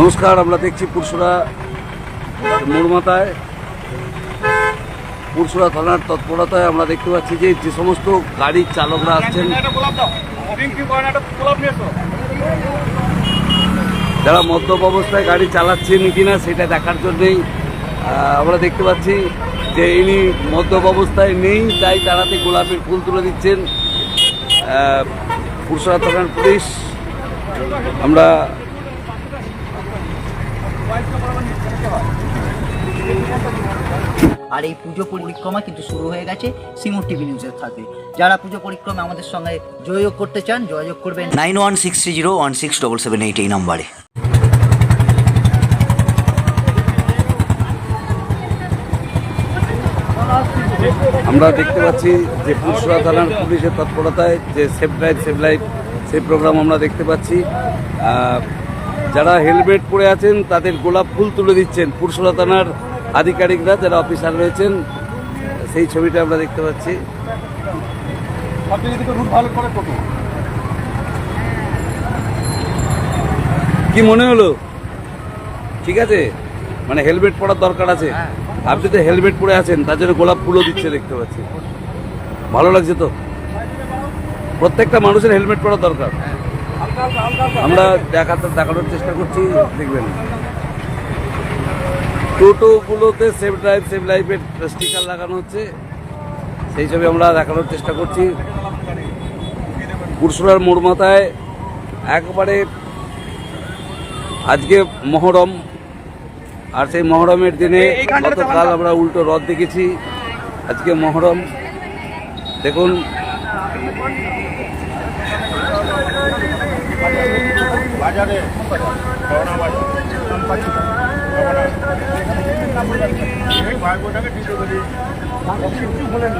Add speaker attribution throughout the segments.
Speaker 1: নমস্কার, আমরা দেখছি পুরসুরা মোড়মাথায় পুরসুরা থানার তৎপরতায় আমরা দেখতে পাচ্ছি যে যে সমস্ত গাড়ির চালকরা আসছেন। যারা মদ্যপ অবস্থায় গাড়ি চালাচ্ছেন কিনা সেটা দেখার জন্যেই আমরা দেখতে পাচ্ছি যে, ইনি মদ্যপ অবস্থায় নেই, তাই তারাতে গোলাপের ফুল তুলে দিচ্ছেন। পুরসুরা থানার পুলিশ। আমরা
Speaker 2: আর এই পুজো পরিক্রমা কিন্তু শুরু হয়ে গেছে সিঙ্গুর টিভি নিউজের সাথে যারা পুজো পরিক্রমা আমাদের সঙ্গে যোগাযোগ করতে চান যোগাযোগ করবেন
Speaker 3: nine one six three zero one six double seven eight এই নাম্বারে।
Speaker 1: আমরা দেখতে পাচ্ছি যে পুরসুরা থানার পুলিশের তৎপরতায় যে সেফ ড্রাইভ সেফ লাইফ সেই প্রোগ্রাম আমরা দেখতে পাচ্ছি। যারা হেলমেট পরে আছেন তাদের গোলাপ ফুল তুলে দিচ্ছেন। পুরসুরা থানার আধিকারিকরা যারা অফিসার রয়েছেন সেই ছবিটা আমরা দেখতে পাচ্ছি। কি মনে হলো? ঠিক আছে? মানে হেলমেট পরার দরকার আছে। আপনি তো হেলমেট পরে আছেন তার জন্য গোলাপ ফুলও দিচ্ছে দেখতে পাচ্ছি। ভালো লাগছে তো? প্রত্যেকটা মানুষের হেলমেট পরা দরকার। আমরা দেখাতে দেখানোর চেষ্টা করছি দেখবেন। টোটোগুলোতে সেফ ড্রাইভ সেফ লাইফের স্টিকার লাগানো হচ্ছে। সেই ছবি আমরা দেখানোর চেষ্টা করছি। পুরসুরার মোড় মাথায় একবারে আজকে মহরম। আর সেই মহরমের দিনে গতকাল আমরা উল্টো রথ দেখেছি। আজকে মহরম। দেখুন বাজারে করোনা বাজার এই ভাইবোটাকে দিতে বলি। কিছু হলেন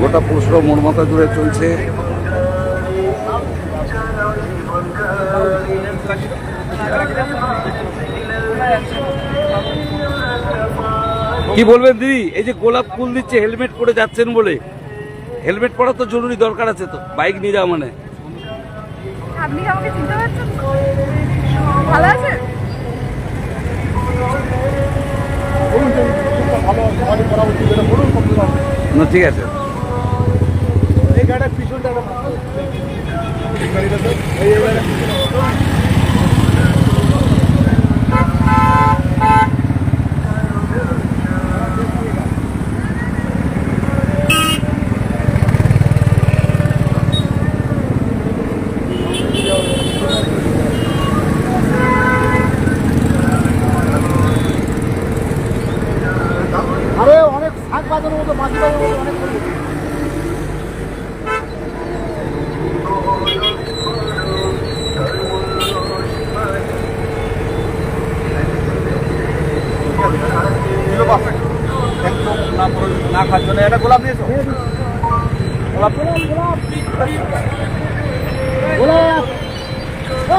Speaker 1: গোটা পুরসুরা মোড় মাথা জুড়ে চলছে। কি বলবেন দিদি? এই যে গোলাপ ফুল দিচ্ছে, হেলমেট পরে যাচ্ছেন বলে। হেলমেট পরা তো জরুরি দরকার আছে তো, বাইক নিয়ে যাওয়া মানে।
Speaker 4: আপনি কি আমাকে চিনতে পারছেন? ভালো আছেন?
Speaker 1: না ঠিক আছে।
Speaker 5: আরে অনেক শাক বাজারের মতো মাছ বাজারের মতো অনেক করে দিয়েছে।
Speaker 1: না খাওয়ার জন্য একটা গোলাপ দিয়েছ গোলাপ
Speaker 5: গোলাপ এই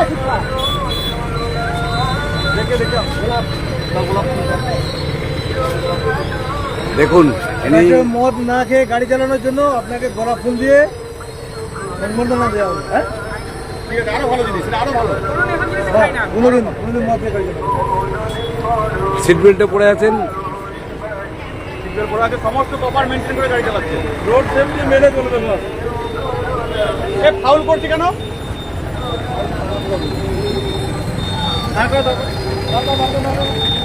Speaker 5: শিক্ষা।
Speaker 1: দেখুন
Speaker 5: মদ না খেয়ে গাড়ি চালানোর জন্য আপনাকে গোলাপ ফুল দিয়ে সম্বর্ধনা দেওয়া হবে হ্যাঁ?
Speaker 1: সিট বেল্টে পড়ে আছেন।
Speaker 6: সমস্ত প্রপার মেনটেন করে গাড়ি চালাচ্ছে। রোড সেফটি মেনে চলবে ফাউল করছে কেন? 来，
Speaker 1: 快走，走走走走走走。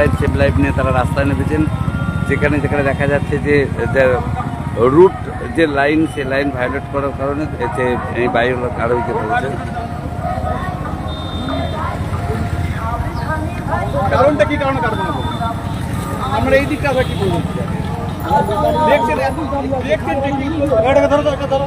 Speaker 1: এই সেফ লাইফ নিয়ে তারা রাস্তায় নেমেছেন যেখানে যেখানে দেখা যাচ্ছে যে রুট যে লাইন সে লাইন ভায়োলেট করার কারণে যে এই বায়ু আরোগ্য হয়েছে
Speaker 6: কারণটা কি কারণে বলুন? আমরা এই দিকটা কি করব দেখছেন দেখছেন। ধরো ধরো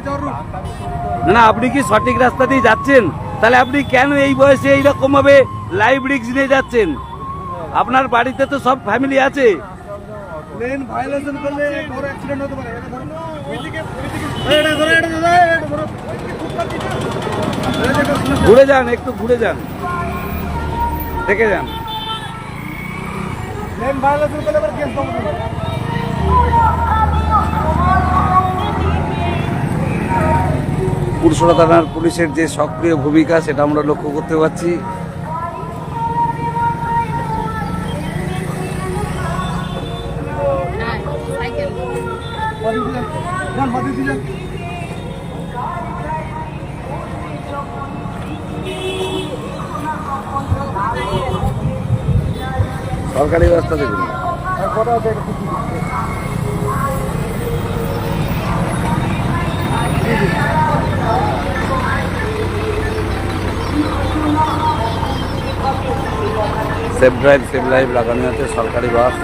Speaker 6: না
Speaker 1: আপনি কি সঠিক রাস্তা দিয়ে যাচ্ছেন? তাহলে আপনি কেন এই বয়সে এইরকম ভাবে লাইভ রিক্স নিয়ে যাচ্ছেন? আপনার বাড়িতে তো সব ফ্যামিলি আছে। ঘুরে যান একটু ঘুরে যান। দেখে যান।
Speaker 6: লেন ভায়োলেশন করলে এবার কেস
Speaker 1: পুরসুরা থানার পুলিশের যে সক্রিয় ভূমিকা সেটা আমরা লক্ষ্য করতে পারছি। সরকারি রাস্তা দেখুন। সেফ ড্রাইভ সেফ লাইভ লাগানো আছে সরকারি বাস।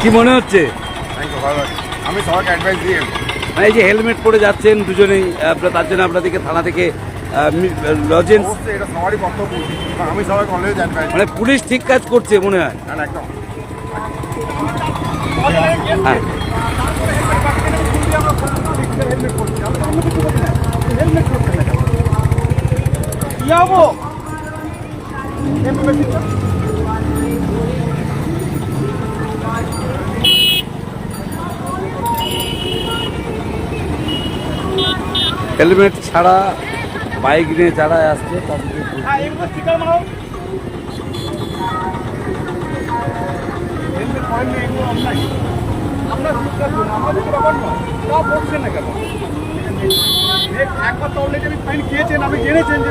Speaker 1: কি মনে হচ্ছে?
Speaker 7: আমি সবাইকে অ্যাডভাইস দিয়ে
Speaker 1: মানে এই যে হেলমেট পরে যাচ্ছেন দুজনেই আপনার তার জন্য আপনাদেরকে থানা থেকে লজেন্স মানে পুলিশ ঠিক কাজ করছে মনে হয়। হ্যাঁ। হেলমেট ছাড়া বাইক নিয়ে যারা আসছে তাদেরকে
Speaker 6: হ্যাঁ দিন আমাদের ব্যাপার নয়? তা বলছেন না কেন? এক- একবার তো অলরেডি আমি ফাইন খেয়েছেন আমি জেনেছেন যে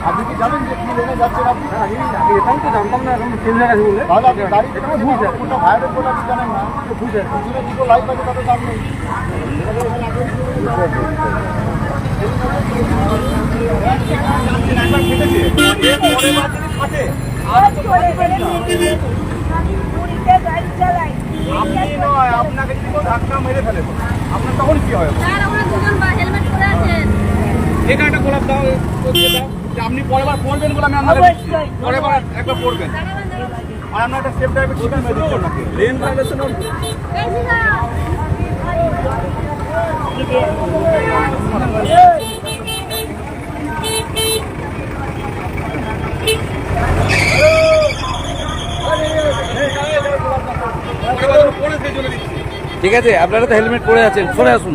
Speaker 6: আপনি কি জানেন যে কি লেনে যাচ্ছেন আপনি? আমি এটাই তো জানতাম না এখন চেঞ্জ হয়ে গেছে বলে তাহলে আপনি গাড়ি থেকে কোনটা জানেন না পিছনে দুটো লাইট আছে দাম নেই। আপনি নয় আপনাকে যদি কেউ ধাক্কা মেরে ফেলে আপনার তখন কি হয়? এটা একটা গোলাপ দাও দিয়ে দাও। আপনি পরের বার পড়বেন বলে আমি আপনাকে দিচ্ছি। পরের বার একবার পড়বেন আর আপনার একটা সেফ ড্রাইভের ঠিকানা মেরে দিচ্ছি আপনাকে লেন ভাইলেশন
Speaker 1: ঠিক আছে আপনারা তো হেলমেট পরে আছেন। সরে আসুন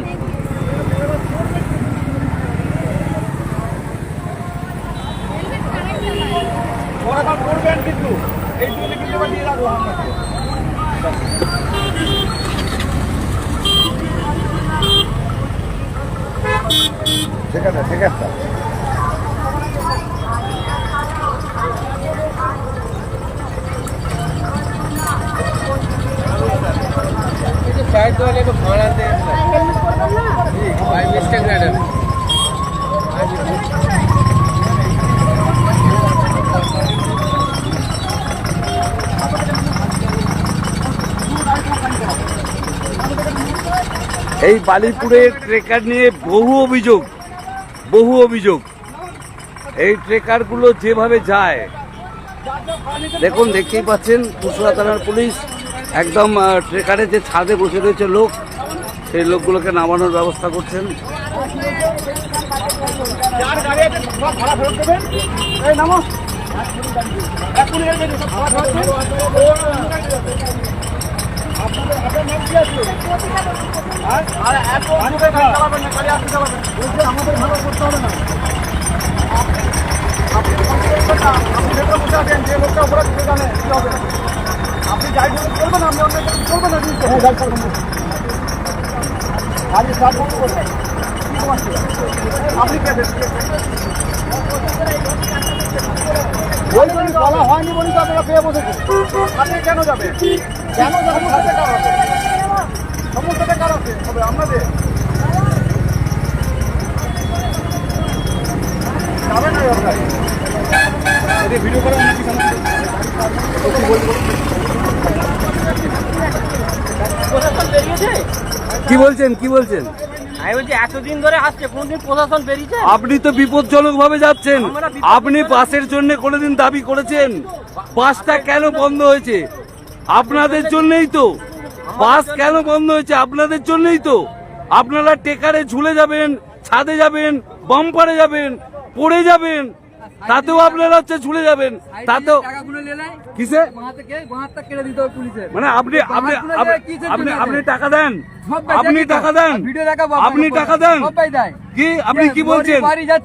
Speaker 6: ঠিক আছে ঠিক আছে
Speaker 1: এই বালিপুরের ট্রেকার নিয়ে বহু অভিযোগ বহু অভিযোগ। এই ট্রেকারগুলো যেভাবে যায়, দেখুন, দেখতেই পাচ্ছেন কুসুরা থানার পুলিশ একদম ট্রেকারে যে ছাদে বসে রয়েছে লোক সেই লোকগুলোকে নামানোর ব্যবস্থা করছেন।
Speaker 6: আপনি যাই বলুন করবেন আমি অন্য করবেন না আজ সব বন্ধ করবেন আপনি কে বলবেন বলা হয়নি বলি তো আপনারা পেয়ে বসেছে আপনি কেন যাবেন কেন যাবেন সমস্যাটা কার আছে হবে আপনাদের যাবেন না ভিডিও করে অন্য কি সমস্যা
Speaker 1: কি বলছেন কি বলছেন?
Speaker 8: আমি বলছি এতদিন ধরে আসছে কোনদিন প্রশাসন বেরিয়েছে?
Speaker 1: আপনি তো বিপজ্জনক ভাবে যাচ্ছেন আপনি বাসের জন্য কোনোদিন দাবি করেছেন? বাসটা কেন বন্ধ হয়েছে? আপনাদের জন্যই তো। বাস কেন বন্ধ হয়েছে? আপনাদের জন্যই তো। আপনারা টেকারে ঝুলে যাবেন ছাদে যাবেন বাম্পারে যাবেন পড়ে যাবেন। তাতেও আপনারা হচ্ছে ঝুলে যাবেন। তাতেও কিসে? মানে আপনি আপনি আপনি- আপনি আপনি টাকা দেন? আপনি টাকা দেন। আপনি টাকা দেন। কি আপনি কি বলছেন?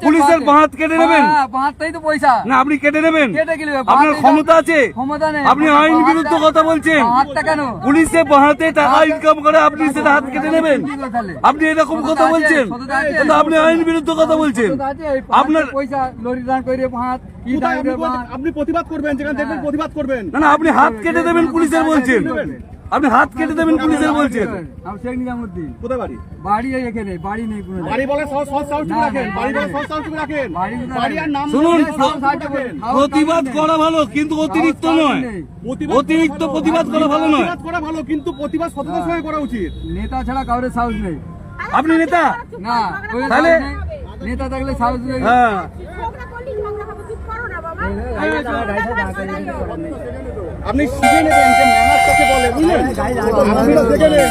Speaker 1: পুলিশের বাহাত কেটে নেবেন?
Speaker 9: পয়সা।
Speaker 1: না আপনি কেটে নেবেন।
Speaker 9: কেটে কি নেবে?
Speaker 1: আপনার ক্ষমতা আছে। আপনি আইন বিরুদ্ধ কথা বলছেন? পুলিশে টাকা ইনকাম করে আপনি সেটা হাত কেটে নেবেন? আপনি এরকম কথা বলছেন। আপনি আইন বিরুদ্ধ কথা বলছেন। আপনার
Speaker 9: পয়সা লরি দান করে
Speaker 6: আপনি প্রতিবাদ করবেন যেখানে দেখবেন প্রতিবাদ করবেন।
Speaker 1: না না আপনি হাত কেটে দেবেন পুলিশের বলছেন। আপনি হাত কেটে দেবেন পুলিশের বলছেন
Speaker 9: আমি শেখ নিজামুদ্দিন
Speaker 6: কোথায় বাড়ি
Speaker 9: বাড়ি এখানে বাড়ি নেই কোনো
Speaker 6: বাড়ি বলে সহজ সহজ সাহস রাখেন বাড়ি বলে
Speaker 9: না।
Speaker 6: সহজ রাখেন
Speaker 9: বাড়ি
Speaker 6: আর নাম
Speaker 1: শুনুন। প্রতিবাদ করা ভালো কিন্তু অতিরিক্ত নয় অতিরিক্ত প্রতিবাদ করা ভালো নয়
Speaker 6: প্রতিবাদ করা ভালো কিন্তু প্রতিবাদ সততার সঙ্গে করা উচিত
Speaker 9: নেতা ছাড়া কাউরে সাহস নেই
Speaker 1: আপনি নেতা
Speaker 9: না
Speaker 1: তাহলে?
Speaker 9: নেই। নেতা থাকলে সাহস নেই
Speaker 1: হ্যাঁ
Speaker 6: আপনি শিখে নেবেন যে ম্যানার কাকে বলে বুঝলেন? আপনি দেখে নেন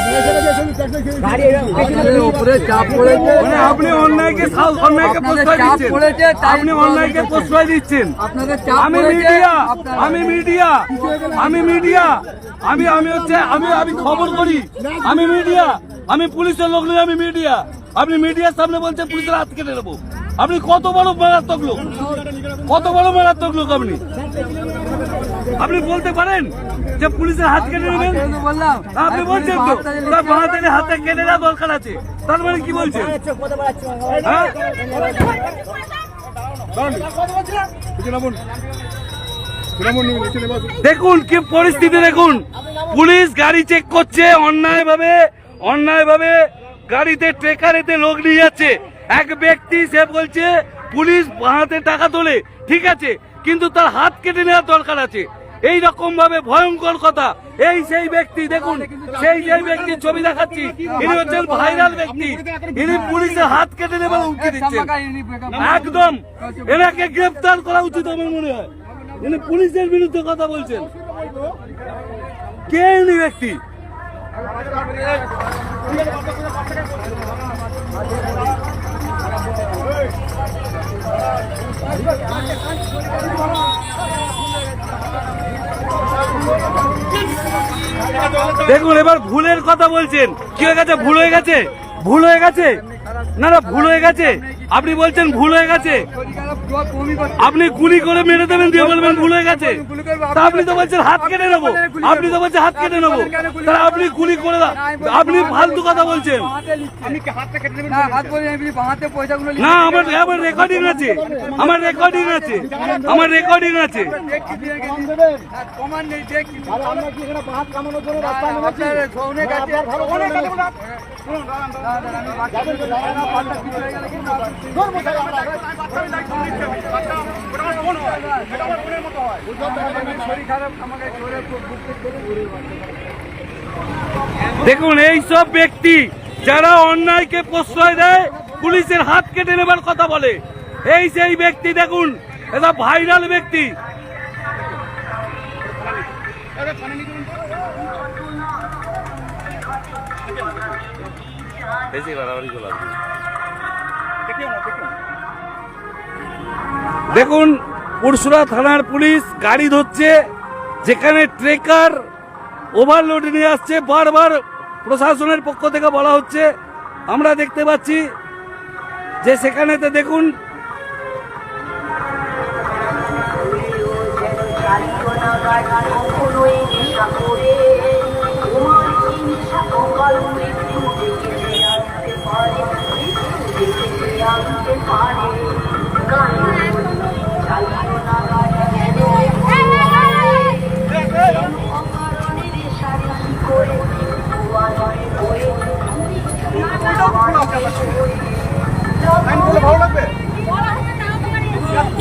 Speaker 9: উপরে চাপ পড়েছে।
Speaker 1: মানে আপনি অন্যায়কে অন্যায়কে প্রশ্রয় দিচ্ছেন।
Speaker 9: পড়েছে,
Speaker 1: আপনি অন্যায়কে প্রশ্রয় দিচ্ছেন।
Speaker 9: আপনাদের চাপ
Speaker 1: আমি মিডিয়া আমি মিডিয়া আমি মিডিয়া। আমি আমি হচ্ছে আমি আমি খবর করি। আমি মিডিয়া আমি পুলিশের লোক নই আমি মিডিয়া। আপনি মিডিয়ার সামনে বলছেন পুলিশের হাত কেটে নেব আপনি কত বড় মারাত্মক লোক? কত বড় মারাত্মক লোক আপনি? আপনি বলতে পারেন যে পুলিশের হাত কেটে নেবেন? আপনি বলছেন তো। তার হাতে কেটে দেওয়া দরকার আছে। তার মানে কি বলছেন? হ্যাঁ? দেখুন কি পরিস্থিতি দেখুন। পুলিশ গাড়ি চেক করছে অন্যায় ভাবে অন্যায় ভাবে গাড়িতে ট্রেকারেতে লোক নিয়ে যাচ্ছে। এক ব্যক্তি সে বলছে, পুলিশ হাতে টাকা তোলে। ঠিক আছে, কিন্তু তার হাত কেটে নেওয়ার দরকার আছে। এই রকম ভাবে ভয়ঙ্কর কথা। এই সেই ব্যক্তি, দেখুন, সেই সেই ব্যক্তির ছবি দেখাচ্ছি, ইনি হচ্ছেন ভাইরাল ব্যক্তি। ইনি পুলিশের হাত কেটে নেবার উঠে দিচ্ছেন একদম। এনাকে গ্রেফতার করা উচিত আমার মনে হয়। ইনি পুলিশের বিরুদ্ধে কথা বলছেন। কে ইনি ব্যক্তি? দেখুন, এবার ভুলের কথা বলছেন। কি হয়ে গেছে? ভুল হয়ে গেছে? ভুল হয়ে গেছে? না না, ভুল হয়ে গেছে। আপনি বলছেন ভুল হয়ে গেছে আপনি গুলি করে মেরে দেবেন দিয়ে বলবেন ভুল হয়ে গেছে আপনি তো বলছেন হাত কেটে নেব আপনি তো বলছেন হাত কেটে নেব তাহলে আপনি গুলি করে দাও আপনি ফালতু কথা বলছেন
Speaker 9: না
Speaker 1: আমার আমার রেকর্ডিং আছে আমার রেকর্ডিং আছে আমার রেকর্ডিং আছে
Speaker 9: অনেক আছে
Speaker 1: দেখুন, এই সব ব্যক্তি যারা অন্যায়কে প্রশ্রয় দেয়, পুলিশের হাত কেটে নেবার কথা বলে। এই সেই ব্যক্তি, দেখুন, এটা ভাইরাল ব্যক্তি। দেখুন, পুরসুরা থানার পুলিশ গাড়ি ধরছে, যেখানে ট্রেকার ওভারলোড নিয়ে আসছে, বারবার প্রশাসনের পক্ষ থেকে বলা হচ্ছে। আমরা দেখতে পাচ্ছি যে সেখানেতে দেখুন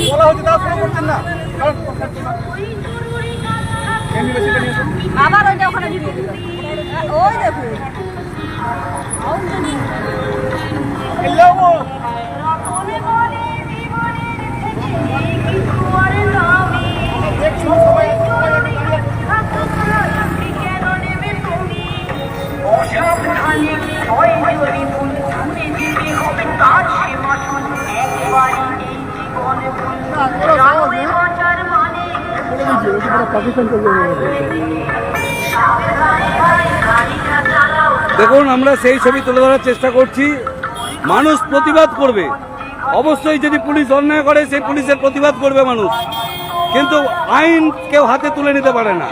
Speaker 6: বলা হচ্ছে তারা ফলো করছেন না
Speaker 4: আবার ওইটা ওখানে দিবে ওই দেখুন।
Speaker 1: দেখুন আমরা সেই ছবি তুলে ধরার চেষ্টা করছি। মানুষ প্রতিবাদ করবে। অবশ্যই যদি পুলিশ অন্যায় করে, সেই পুলিশের প্রতিবাদ করবে মানুষ। কিন্তু আইন কেউ হাতে তুলে নিতে পারে না।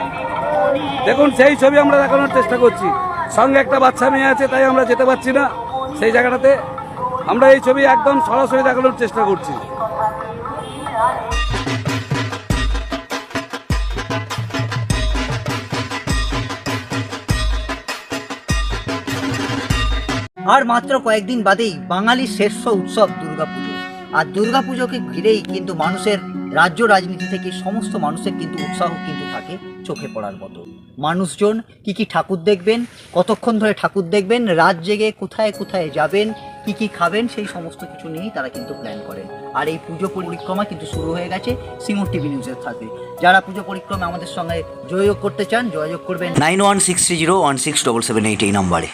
Speaker 1: দেখুন, সেই ছবি আমরা দেখানোর চেষ্টা করছি। সঙ্গে একটা বাচ্চা মেয়ে আছে, তাই আমরা যেতে পারছি না সেই জায়গাটাতে। আমরা এই ছবি একদম সরাসরি দেখানোর চেষ্টা করছি।
Speaker 2: আর মাত্র কয়েকদিন বাদেই বাঙালির শ্রেষ্ঠ উৎসব দুর্গাপুজো। আর দুর্গাপুজোকে ঘিরেই কিন্তু মানুষের রাজ্য রাজনীতি থেকে সমস্ত মানুষের কিন্তু উৎসাহ কিন্তু থাকে চোখে পড়ার মতো। মানুষজন কি কি ঠাকুর দেখবেন, কতক্ষণ ধরে ঠাকুর দেখবেন, রাত জেগে কোথায় কোথায় যাবেন, কি কি খাবেন, সেই সমস্ত কিছু নিয়েই তারা কিন্তু প্ল্যান করেন। আর এই পুজো পরিক্রমা কিন্তু শুরু হয়ে গেছে সিঙ্গুর টিভি নিউজের সাথে। যারা পুজো পরিক্রমা আমাদের সঙ্গে যোগাযোগ করতে চান, যোগাযোগ করবেন
Speaker 3: nine one six three zero one six double seven eight এই নাম্বারে।